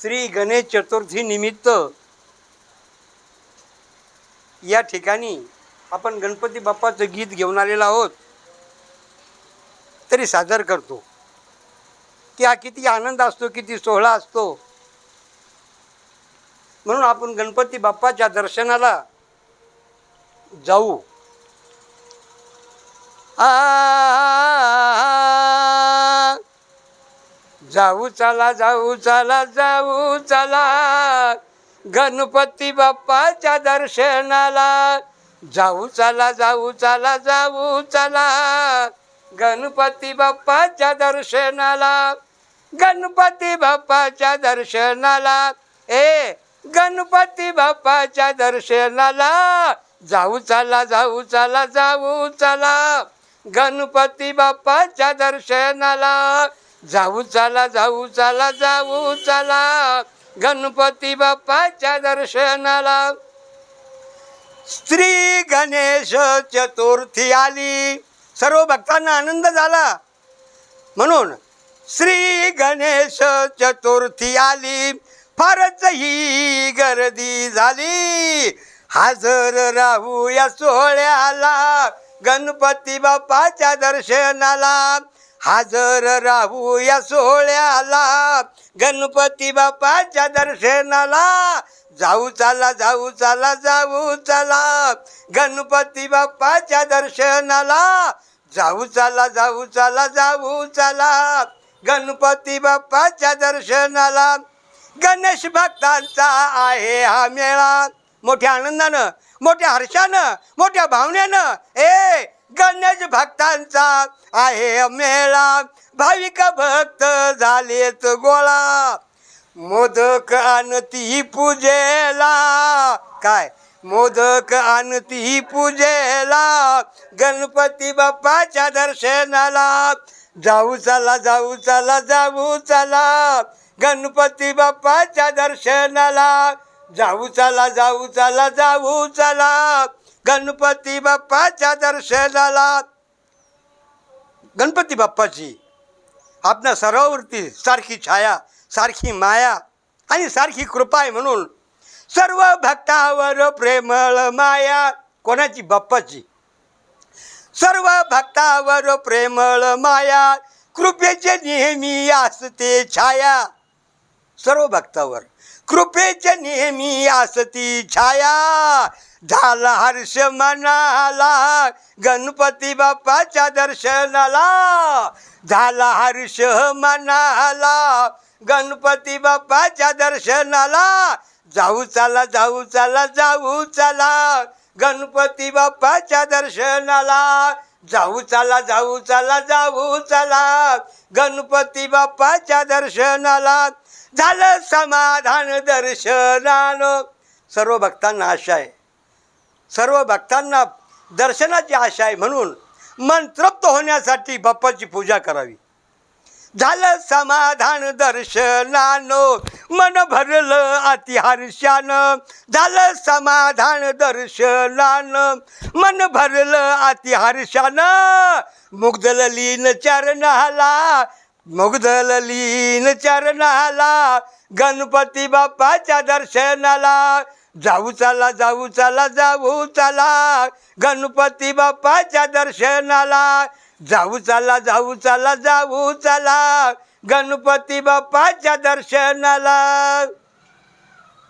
श्री गणेश चतुर्थी निमित्त या ठिकाणी आपण गणपती बाप्पाचं गीत घेऊन आलेलो आहोत. तरी सादर करतो. की हा किती आनंद असतो किती सोहळा असतो. म्हणून आपण गणपती बाप्पाच्या दर्शनाला जाऊ. आ जाऊ चला जाऊ चला जाऊ चला. गणपती बाप्पाच्या दर्शनाला. जाऊ चला जाऊ चला जाऊ चला. गणपती बाप्पाच्या दर्शनाला. गणपती बाप्पाच्या दर्शनाला. ए गणपती बाप्पाच्या दर्शनाला. जाऊ चला जाऊ चला जाऊ चला. गणपती बाप्पाच्या दर्शनाला. जाऊ चला जाऊ चला जाऊ चला. गणपती बाप्पाच्या दर्शनाला. श्री गणेश चतुर्थी आली. सर्व भक्तांना आनंद झाला. म्हणून श्री गणेश चतुर्थी आली. फारच ही गर्दी झाली. हजर राहू या सोहळ्याला. गणपती बाप्पाच्या दर्शनाला. हजर राहू या सोहळ्याला गणपती बाप्पाच्या दर्शनाला. जाऊ चला जाऊ चला जाऊ चला गणपती बाप्पाच्या दर्शनाला. जाऊ चला जाऊ चला जाऊ चला गणपती बाप्पाच्या दर्शनाला. गणेश भक्तांचा आहे हा मेळा. मोठ्या आनंदानं मोठ्या हर्षानं मोठ्या भावनेनं ए गणेश भक्तांचा आहे मेळा. भाविक भक्त झालेत गोळा. मोदक आणती पूजेला. काय? मोदक आणती पूजेला. गणपती बाप्पाच्या दर्शनाला. जाऊ चला जाऊ चला जाऊ चला. गणपती बाप्पाच्या दर्शनाला. जाऊ चला जाऊ चला जाऊ चला. गणपती बाप्पाच्या दर्शनाला. गणपती बाप्पाची आपल्या सर्वावरती सारखी छाया सारखी माया आणि सारखी कृपा आहे म्हणून सर्व भक्तावर प्रेमळ माया. कोणाची? बाप्पाची. सर्व भक्तावर प्रेमळ माया. कृपेचे नेहमी असते छाया. सर्व भक्तावर. कृपेचे नेहमी असती छाया. झाला हर्ष मनाला. गणपती बाप्पाच्या दर्शनाला. झाला हर्ष मनाला. गणपती बाप्पाच्या दर्शनाला. जाऊ चला जाऊ चला जाऊ चला. गणपती बाप्पाच्या दर्शनाला. जाऊ चला जाऊ चला जाऊ चला. गणपती बाप्पाच्या दर्शनाला. झालं समाधान दर्शनानं. सर्व भक्तांना आशा आहे. सर्व भक्तांना दर्शनाची आशा आहे म्हणून मन तृप्त होण्यासाठी बाप्पाची पूजा करावी. झालं समाधान दर्शनानं. मन भरलं अतिहर्षानं झालं समाधान दर्शनानं. मन भरलं अतिहर्षानं मुग्धल लीन चरणाला मुग्धल लीन चरणाला गणपती बाप्पाच्या दर्शनाला. जाऊ चला जाऊ चला जाऊ चला गणपती बाप्पाच्या दर्शनाला. जाऊ चला जाऊ चला जाऊ चला गणपती बाप्पाच्या दर्शनाला.